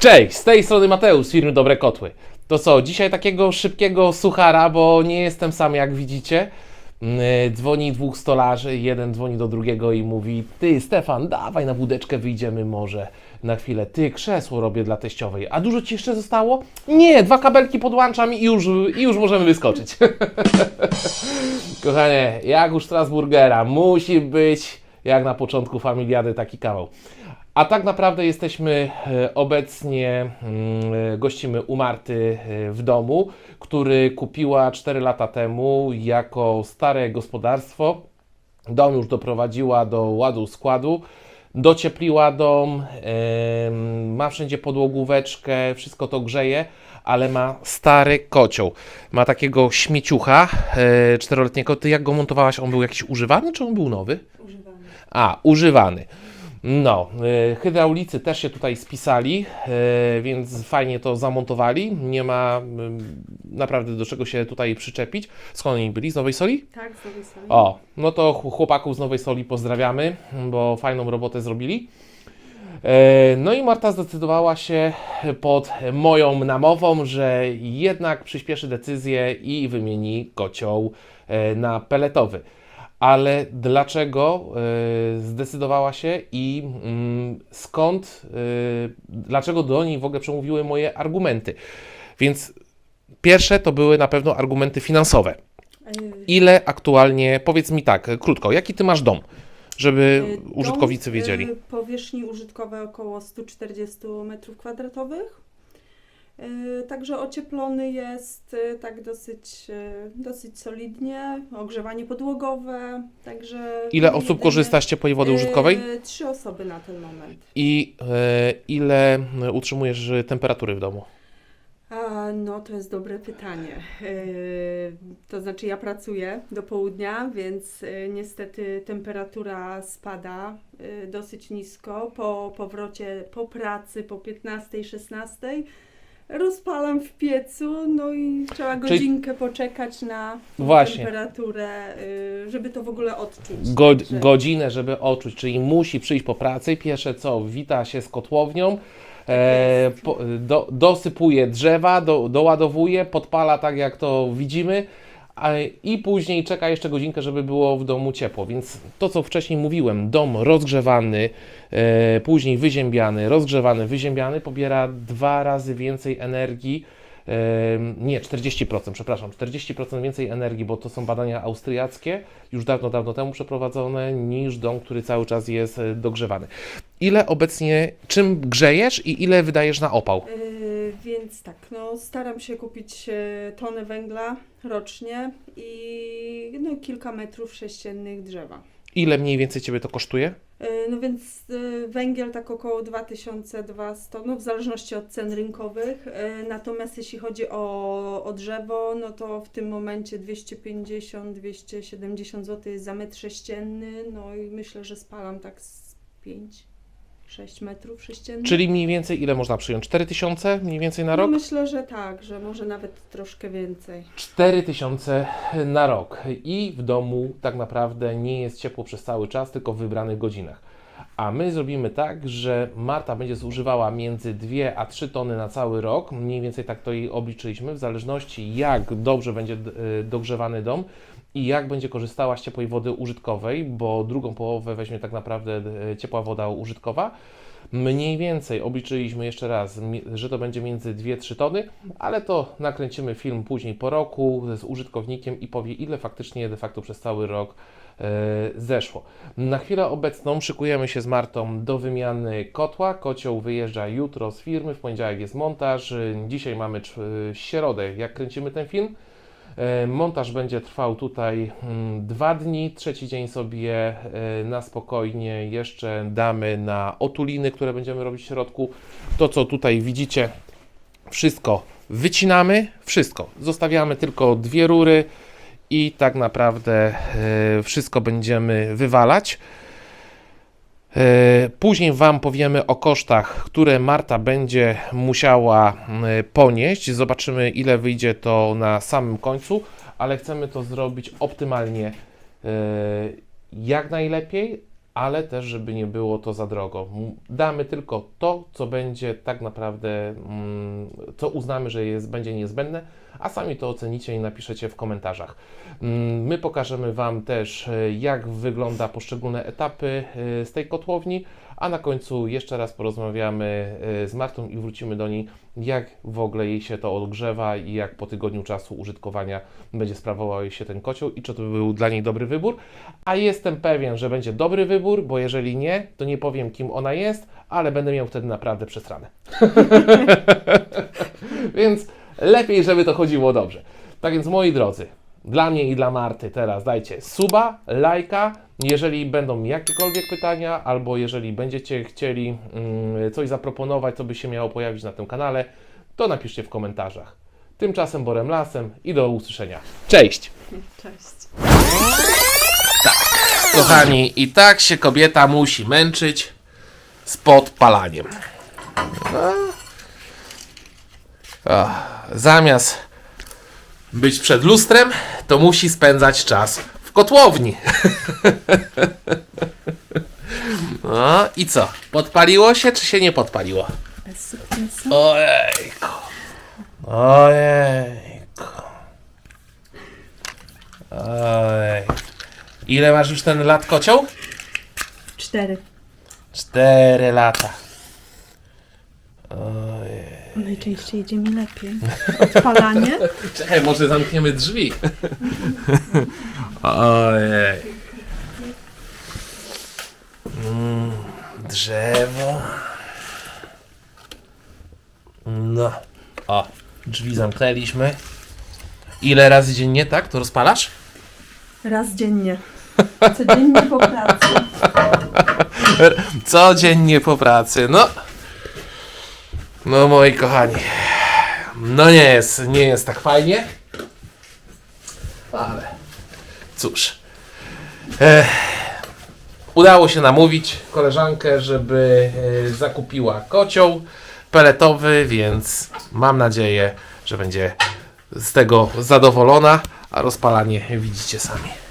Cześć, z tej strony Mateusz z firmy Dobre Kotły. To co, dzisiaj takiego szybkiego suchara, bo nie jestem sam jak widzicie. Mm, Dzwoni dwóch stolarzy, jeden dzwoni do drugiego i mówi Ty Stefan, dawaj na wódeczkę wyjdziemy może na chwilę. Ty, krzesło robię dla teściowej. A dużo Ci jeszcze zostało? Nie, dwa kabelki podłączam i już, i już możemy wyskoczyć. Kochanie, jak u Strasburgera, musi być jak na początku familiady taki kawał. A tak naprawdę jesteśmy e, obecnie, mm, e, gościmy u Marty e, w domu, który kupiła 4 lata temu jako stare gospodarstwo. Dom już doprowadziła do ładu składu, dociepliła dom, ma wszędzie podłogóweczkę, wszystko to grzeje, ale ma stary kocioł. Ma takiego śmieciucha czteroletniego. Ty jak go montowałaś, on był jakiś używany, czy on był nowy? Używamy. A, używany. No, y, hydraulicy też się tutaj spisali, y, więc fajnie to zamontowali. Nie ma y, naprawdę do czego się tutaj przyczepić. Skąd oni byli? Z Nowej Soli? Tak, z drugiej strony. O, no to ch- chłopaków z Nowej Soli pozdrawiamy, bo fajną robotę zrobili. E, No i Marta zdecydowała się pod moją namową, że jednak przyspieszy decyzję i wymieni kocioł e, na peletowy. Ale dlaczego e, zdecydowała się i mm, skąd, e, dlaczego do niej w ogóle przemówiły moje argumenty? Więc pierwsze to były na pewno argumenty finansowe. Y, Ile aktualnie, powiedz mi tak, krótko, jaki ty masz dom, żeby dom, użytkownicy wiedzieli? Powierzchni użytkowej około 140 m2. Y, Także ocieplony jest y, tak dosyć, y, dosyć solidnie, ogrzewanie podłogowe, także... Ile osób korzysta z ciepłej wody użytkowej? Trzy osoby na ten moment. I e, ile utrzymujesz temperatury w domu? A, no, to jest dobre pytanie. Yy, to znaczy, ja pracuję do południa, więc yy, niestety temperatura spada yy, dosyć nisko. Po powrocie po pracy po 15-16 rozpalam w piecu, no i trzeba Czyli- godzinkę poczekać na Właśnie. temperaturę, yy, żeby to w ogóle odczuć. Go, Także- godzinę, żeby odczuć, czyli musi przyjść po pracy. Pierwsze co, wita się z kotłownią, e, jest. po, do, dosypuje drzewa, do, doładowuje, podpala tak jak to widzimy. I później czeka jeszcze godzinkę, żeby było w domu ciepło. Więc to, co wcześniej mówiłem, dom rozgrzewany, e, później wyziębiany, rozgrzewany, wyziębiany, pobiera dwa razy więcej energii. e, Nie, 40%, przepraszam, 40% więcej energii, bo to są badania austriackie, już dawno, dawno temu przeprowadzone, niż dom, który cały czas jest e, dogrzewany. Ile obecnie, czym grzejesz i ile wydajesz na opał? Więc tak, no staram się kupić e, tonę węgla rocznie i no, kilka metrów sześciennych drzewa. Ile mniej więcej Ciebie to kosztuje? Yy, no więc yy, węgiel tak około 2200, no w zależności od cen rynkowych. Natomiast jeśli chodzi o, o drzewo, no to w tym momencie 250-270 zł jest za metr sześcienny, no i myślę, że spalam tak z 5-6 metrów sześciennych. Czyli mniej więcej ile można przyjąć? 4000 mniej więcej na No rok? myślę, że tak, że może nawet troszkę więcej. 4000 na rok i w domu tak naprawdę nie jest ciepło przez cały czas, tylko w wybranych godzinach. A my zrobimy tak, że Marta będzie zużywała między 2 a 3 tony na cały rok. Mniej więcej tak to jej obliczyliśmy, w zależności jak dobrze będzie y, dogrzewany dom i jak będzie korzystała z ciepłej wody użytkowej, bo drugą połowę weźmie tak naprawdę y, ciepła woda użytkowa. Mniej więcej obliczyliśmy jeszcze raz, że to będzie między 2-3 tony, ale to nakręcimy film później po roku z użytkownikiem i powie, ile faktycznie de facto przez cały rok zeszło. Na chwilę obecną szykujemy się z Martą do wymiany kotła. Kocioł wyjeżdża jutro z firmy, w poniedziałek jest montaż. E, Dzisiaj mamy środę, jak kręcimy ten film. E, Montaż będzie trwał tutaj mm, dwa dni. Trzeci dzień sobie e, na spokojnie jeszcze damy na otuliny, które będziemy robić w środku. To, co tutaj widzicie, wszystko wycinamy, wszystko. Zostawiamy tylko dwie rury i tak naprawdę e, wszystko będziemy wywalać. E, Później Wam powiemy o kosztach, które Marta będzie musiała m, ponieść. Zobaczymy, ile wyjdzie to na samym końcu, ale chcemy to zrobić optymalnie, e, jak najlepiej, ale też, żeby nie było to za drogo. Damy tylko to, co będzie tak naprawdę, mm, co uznamy, że jest, będzie niezbędne, a sami to ocenicie i napiszecie w komentarzach. Mm, My pokażemy Wam też, e, jak wygląda poszczególne etapy e, z tej kotłowni, a na końcu jeszcze raz porozmawiamy e, z Martą i wrócimy do niej, jak w ogóle jej się to odgrzewa i jak po tygodniu czasu użytkowania będzie sprawował jej się ten kocioł i czy to był dla niej dobry wybór. A jestem pewien, że będzie dobry wybór, bo jeżeli nie, to nie powiem kim ona jest, ale będę miał wtedy naprawdę przesrane. Więc lepiej, żeby to chodziło dobrze. Tak więc moi drodzy, dla mnie i dla Marty teraz dajcie suba, lajka. Jeżeli będą jakiekolwiek pytania, albo jeżeli będziecie chcieli mm, coś zaproponować, co by się miało pojawić na tym kanale, to napiszcie w komentarzach. Tymczasem Borem Lasem i do usłyszenia. Cześć! Cześć. Kochani, i tak się kobieta musi męczyć z podpalaniem. Zamiast być przed lustrem, to musi spędzać czas w kotłowni. No i co? Podpaliło się, czy się nie podpaliło? Ojejku. Ojejku. Ojej. Ile masz już ten lat kocioł? Cztery. Cztery lata. Najczęściej idzie mi lepiej. Odpalanie. Czekaj, może zamkniemy drzwi. Ojej. Mm, drzewo. No. O, drzwi zamknęliśmy. Ile razy dziennie, tak? To rozpalasz? Raz dziennie. Codziennie po pracy. Codziennie po pracy, no. No moi kochani. No nie jest, nie jest tak fajnie. Ale cóż. Ech, udało się namówić koleżankę, żeby e, zakupiła kocioł peletowy, więc mam nadzieję, że będzie z tego zadowolona, a rozpalanie widzicie sami.